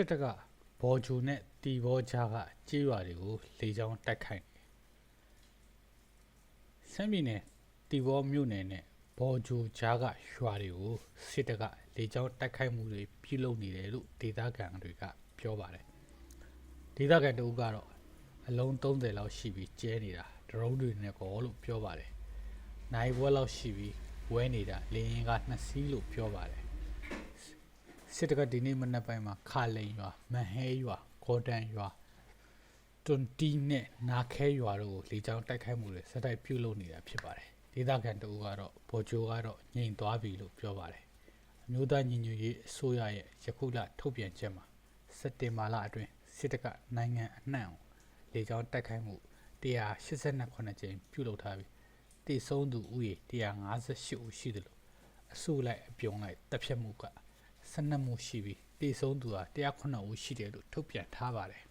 စစ်တပ်ကဘော်ဂျူနဲ့တီဘောကြားကကြေးရွာတွေကိုလေကြောင်းတိုက်ခိုက်နေဆမ်ပြည်နယ်တီဘောမြို့နယ်နဲ့ဘော်ဂျူကြားကရွာတွေကိုစစ်တပ်ကလေကြောင်းတိုက်ခိုက်မှုတွေပြုလုပ်နေတယ်လို့ဒေသခံတွေကပြောပါတယ်ဒေသခံတို့ကတော့အလုံး30လောက်ရှိပြီးကျဲနေတာဒရုန်းတွေနဲ့ကောလို့ပြောပါတယ်နိုင်ဘွဲလောက်ရှိပြီးဝဲနေတာလေရင်ကနှစ်စီးလို့ပြောပါတယ် စစ်တကဒီနေ့မနက်ပိုင်းမှာခါလိန်ရွာမန်ဟဲရွာဂေါ်ဒန်ရွာတွန်တီနဲ့နာခဲရွာတို့ကိုလေကြောင်းတိုက်ခိုက်မှုတွေဆက်တိုက်ပြုလုပ်နေတာဖြစ်ပါတယ်ဒေသခံတို့ကတော့ဘော်ဂျိုကတော့ငြိမ်သွားပြီလို့ပြောပါတယ်အမျိုးသားညီညွတ်ရေးအစိုးရရဲ့ယခုလထုတ်ပြန်ချက်မှာစက်တင်ဘာလအတွင်းစစ်တပ်ကနိုင်ငံအနှံ့အောင်လေကြောင်းတိုက်ခိုက်မှု182ခုကြိမ်ပြုလုပ်ထားပြီးတည်ဆုံးသူဦးရေ158ဦးရှိတယ်လို့အစုလိုက်အပြုံလိုက်တပ်ဖြတ်မှုက 12မှုရှိပြီးတည်ဆုံးသူဟာ109ဦးရှိတယ်လို့ထုတ်ပြန်ထားပါတယ်